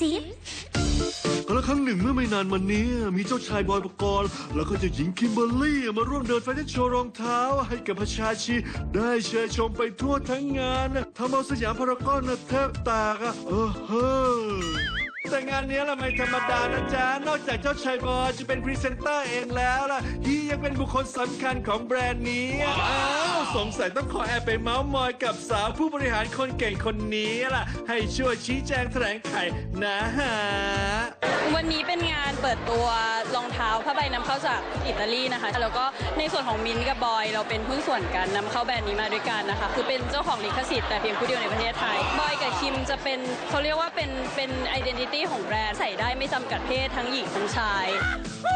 ซิปกระครั้งหนึ่งเมื่อไม่นานมานี้มีเจ้าชายบอยปกรณ์แล้วก็เจ้าหญิงคิมเบอร์รี่มาร่วมเดินแฟชั่นโชว์รองเท้า ให้กับประชาชีได้เชยชมไปทั่วทั้งงานทำเอาสยามพารากอนนะแทบแตกอะเออเฮ้อ แต่งานนี้ละไม่ธรรมดานะจ๊ะ นอกจากเจ้าชายบอยจะเป็นพรีเซนเตอร์เองแล้วล่ะฮียังเป็นบุคคลสำคัญของแบรนด์นี้ อ้าว สงสัยต้องขอแอบไปเมาส์มอยกับสาวผู้บริหารคนเก่งคนนี้ล่ะ ให้ช่วยชี้แจงแถลงไขนะฮะ วันนี้เป็นงานเปิดตัวรองเท้าผ้าใบนำเข้าจากอิตาลีนะคะ แล้วก็ในส่วนของมินกับบอย เราเป็นหุ้นส่วนกันนำเข้าแบรนด์นี้มาด้วยกันนะคะ คือเป็นเจ้าของลิขสิทธิ์แต่เพียงผู้เดียวในประเทศไทย บอยกับคิมจะเป็นเขาเรียกว่าเป็นเป็นไอดีนิตี้ของแบรนด์ใส่ได้ไม่จำกัดเพศทั้งหญิงทั้งชาย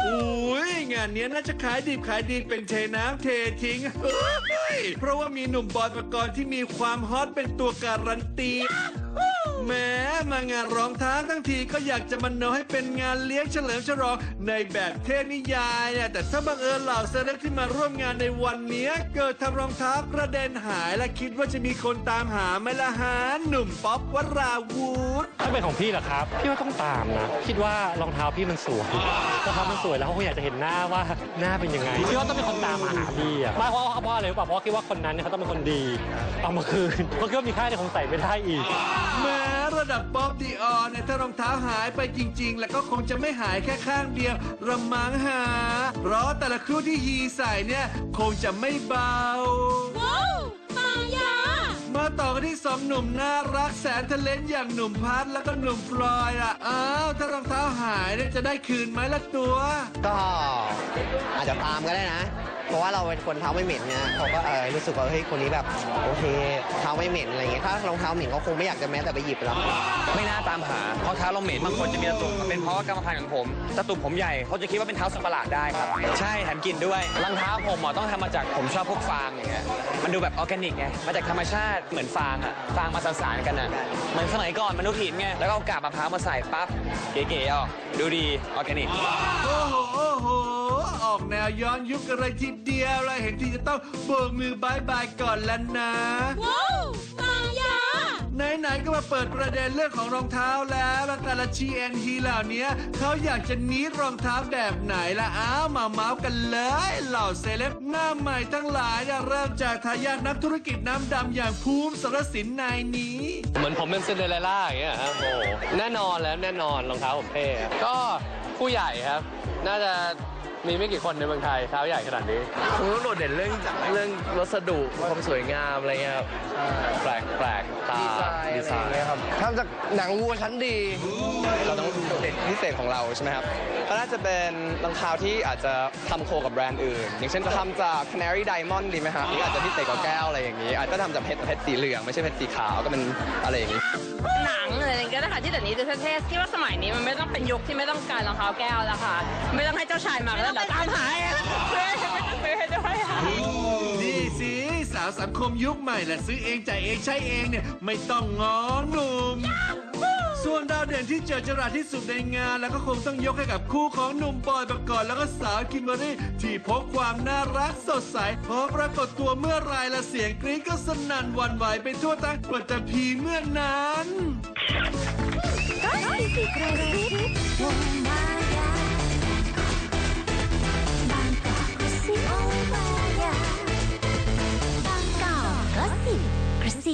อุ้ยงานนี้น่าจะขายดีขายดีเป็นเทน้ำเททิ้ง เพราะว่ามีหนุ่มบอยประกรณ์ที่มีความฮอตเป็นตัวการันตี ม้มางานรองเท้าทั้งทีก็อยากจะมโนให้เป็นงานเลี้ยงเฉลิมฉลองในแบบเทพนิยายเนี่ยแต่ถ้าบังเอิญเหล่าเซเลบที่มาร่วมงานในวันเนี้ยเกิดทำรองเท้ากระเด็นหายและคิดว่าจะมีคนตามหาไหมล่ะฮะหนุ่มป๊อปวราวูดถ้าเป็นของพี่เหรอครับ พี่ว่าต้องตามนะ คิดว่ารองเท้าพี่มันสวยรองเท้ามันสวยแล้วเขาคงอยากจะเห็นหน้าว่าหน้าเป็นยังไงพี่ว่าต้องเป็นคนตามมาหาพี่อะไม่เพราะเพราะอะไรรู้ป่ะเพราะคิดว่าคนนั้นเนี่ยเขาต้องเป็นคนดี เอามาคืนเพราะคิดว่ามีค่าที่คงใส่ไม่ได้อีกแม้ระดับป๊อปดีออนเนี่ยถ้ารองเท้าหายไปจริง ๆ แล้วก็คงจะไม่หายแค่ข้างเดียวระมังหาเพราะแต่ละคู่ที่ฮีใส่เนี่ยคงจะไม่เบา ว้าวมายา มาต่อกันที่สองหนุ่มน่ารักแสนทะเลนอย่างหนุ่มพัทแล้วก็หนุ่มฟลอยด์อะอ้าวถ้ารองเท้าหายเนี่ยจะได้คืนไหมล่ะตัว ก็อาจจะตามก็ได้นะ เพราะว่าเราเป็นคนเท้าไม่เหม็นไงเขาก็เออรู้สึกว่าเฮ้ยคนนี้แบบโอเคเท้าไม่เหม็นอะไรเงี้ยถ้ารองเท้าเหม็นเขาคงไม่อยากจะแม้แต่ไปหยิบแล้วไม่น่าตามหาเพราะเท้าเราเหม็นบางคนจะมีตะตุ่มเป็นเพราะว่ากรรมพันธุ์ของผมตะตุ่มผมใหญ่เขาจะคิดว่าเป็นเท้าสัตว์ประหลาดได้ครับใช่แถมกลินด้วยรองเท้าผมอะต้องทำมาจากผมชอบพวกฟางอย่างเงี้ยมันดูแบบออร์แกนิกไงมาจากธรรมชาติเหมือนฟางอะฟางมาสานๆกันอะเหมือนสมัยก่อนมนุษย์หินไงแล้วก็เอากาบมะพร้าวมาใส่ปั๊บเก๋ๆออกดูดีออร์แกนิกโอ้โหโอ้โหออก แนวย้อนยุคกันเลยทีเดียวเลยเห็นที่จะต้องโบกมือบายบายก่อนแล้วนะ ว้าวมายาไหนๆก็มาเปิดประเด็นเรื่องของรองเท้าแล้วแล้วแต่ละชีเอ็นทีเหล่านี้เขาอยากจะนิดรองเท้าแบบไหนละอ้าวมาเมาส์กันเลย เหล่าเซเลบหน้าใหม่ทั้งหลายเนี่ยเริ่มจากทายาทนักธุรกิจน้ำดำอย่างภูมิสรสินนายนี้ เหมือนผมเป็นซินเดอเรลล่าอย่างเงี้ยครับโอ้แน่นอนแล้วแน่นอนรองเท้าผมเท่อะก็ผู้ใหญ่ครับ น่าจะมีไม่กี่คนในเมืองไทยเท้าใหญ่ขนาดนี้ผมต้องโดดเด่นเรื่องเรื่องวัสดุความสวยงามอะไรเงี้ยครับแปลกแปลกตาดีไซน์อะไรเงี้ยครับทำจากหนังวัวชั้นดี เราต้องโดดเด่นพิเศษของเราใช่ไหมครับ ก็น่าจะเป็นรองเท้าที่อาจจะทำโคกับแบรนด์อื่น อย่างเช่นทำจาก Canary Diamond ดีไหมฮะนี่อาจจะพิเศษกว่าแก้วอะไรอย่างนี้ อาจจะทำจากเพชรเพชรสีเหลืองไม่ใช่เพชรสีขาวก็เป็นอะไรอย่างนี้ หนังอะไรอย่างเงี้ยก็ได้ค่ะที่เดี๋ยวนี้ดูเท่ๆที่ว่าสมัยนี้มันไม่ต้องเป็นยุคที่ไม่ต้องการรองเท้าแก้วแล้วค่ะ ไม่ต้องให้เจ้าชายมาแล้วเดี๋ยวตามหาเองไม่ต้องซื้อให้ด้วยค่ะนี่สิสาวสังคมยุคใหม่แหละซื้อเองจ่ายเองใช้เองเนี่ยไม่ต้องง้อหนุ่ม ส่วนดาวเด่นที่เจอจราที่สุดในงาน แล้วก็คงต้องยกให้กับคู่ของหนุ่มบอยประกอบแล้วก็สาวคิมเบอรี่ที่พกความน่ารักสดใสพอปรากฏตัวเมื่อไรละเสียงกรี๊ดก็สนั่นวันไหวไปทั่วทั้งปัจพีเมื่อนั้น